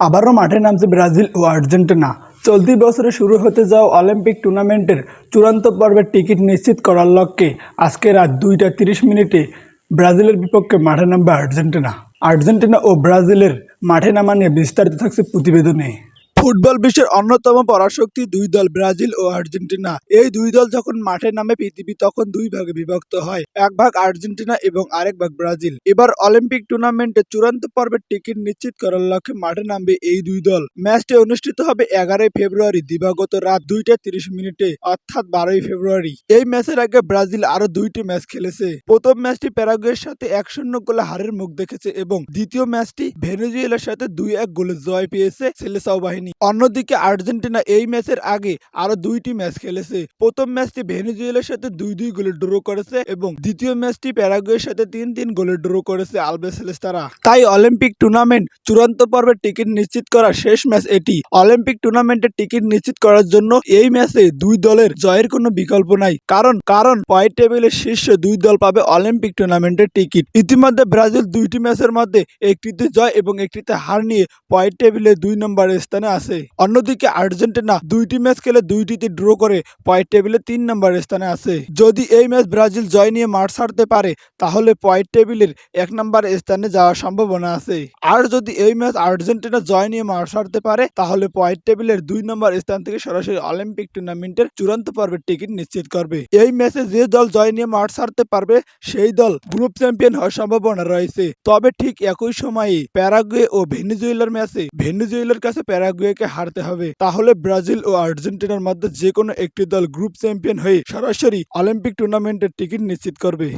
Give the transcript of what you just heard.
আবারও মাঠে নামছে ব্রাজিল ও আর্জেন্টিনা। চলতি বছরে শুরু হতে যাওয়া অলিম্পিক টুর্নামেন্টের চূড়ান্ত পর্বের টিকিট নিশ্চিত করার লক্ষ্যে আজকে রাত দুইটা তিরিশ মিনিটে ব্রাজিলের বিপক্ষে মাঠে নামবে আর্জেন্টিনা। আর্জেন্টিনা ও ব্রাজিলের মাঠে নামা নিয়ে বিস্তারিত থাকছে প্রতিবেদনে। ফুটবল বিশ্বের অন্যতম পরাশক্তি দুই দল ব্রাজিল ও আর্জেন্টিনা। এই দুই দল যখন মাঠে নামে, পৃথিবী তখন দুই ভাগে বিভক্ত হয়, এক ভাগ আর্জেন্টিনা এবং আরেক ভাগ ব্রাজিল। এবার অলিম্পিক টুর্নামেন্টে চূড়ান্ত পর্বের টিকিট নিশ্চিত করার লক্ষ্যে মাঠে নামবে এই দুই দল। ম্যাচটি অনুষ্ঠিত হবে এগারোই ফেব্রুয়ারি, দিবাগত রাত দুইটা তিরিশ মিনিটে, অর্থাৎ বারোই ফেব্রুয়ারি। এই ম্যাচের আগে ব্রাজিল আরও দুইটি ম্যাচ খেলেছে। প্রথম ম্যাচটি প্যারাগুয়ের সাথে এক শূন্য গোলে হারের মুখ দেখেছে এবং দ্বিতীয় ম্যাচটি ভেনেজুয়েলার সাথে দুই এক গোলে জয় পেয়েছে সেলেসাও বাহিনী। অন্যদিকে আর্জেন্টিনা এই ম্যাচের আগে আরও দুইটি ম্যাচ খেলেছে। প্রথম ম্যাচটি ভেনেজুয়েলার সাথে দুই দুই গোলে ড্র করেছে এবং দ্বিতীয় ম্যাচটি প্যারাগুয়ের সাথে তিন তিন গোলে ড্র করেছে আলবেসেলেস্তারা তাই অলিম্পিক টুর্নামেন্ট চূড়ান্ত পর্বের টিকিট নিশ্চিত করা শেষ ম্যাচ এটি। অলিম্পিক টুর্নামেন্টের টিকিট নিশ্চিত করার জন্য এই ম্যাচে দুই দলের জয়ের কোনো বিকল্প নাই। কারণ কারণ পয়েন্ট টেবিলের শীর্ষ দুই দল পাবে অলিম্পিক টুর্নামেন্টের টিকিট। ইতিমধ্যে ব্রাজিল দুইটি ম্যাচের মধ্যে একটিতে জয় এবং একটিতে হার নিয়ে পয়েন্ট টেবিলে দুই নম্বর স্থানে আছে। অন্যদিকে আর্জেন্টিনা দুইটি ম্যাচ খেলে দুইটিতে ড্র করে, পয়েন্ট টেবিলে তিন নম্বর স্থানে আছে। যদি এই ম্যাচ ব্রাজিল জয় নিয়ে মাঠ ছাড়তে পারে, তাহলে পয়েন্ট টেবিলের এক নম্বর স্থানে যাওয়ার সম্ভাবনা আছে। আর যদি এই ম্যাচ আর্জেন্টিনা জয় নিয়ে মাঠ ছাড়তে পারে, তাহলে পয়েন্ট টেবিলের দুই নম্বর স্থান থেকে সরাসরি অলিম্পিক টুর্নামেন্টের চূড়ান্ত পর্বের টিকিট নিশ্চিত করবে। এই ম্যাচে যে দল জয় নিয়ে মাঠ ছাড়তে পারবে, সেই দল গ্রুপ চ্যাম্পিয়ন হওয়ার সম্ভাবনা রয়েছে। তবে ঠিক একই সময়ে প্যারাগুয়ে ও ভেনিজুয়েলার ম্যাচে, ভেনিজুয়েলার কাছে প্যারাগুয়েকে হারতে হবে। তাহলে ব্রাজিল ও আর্জেন্টিনার মধ্যে যে কোনো একটি দল গ্রুপ চ্যাম্পিয়ন হয়ে সরাসরি অলিম্পিক টুর্নামেন্টের টিকিট নিশ্চিত করবে।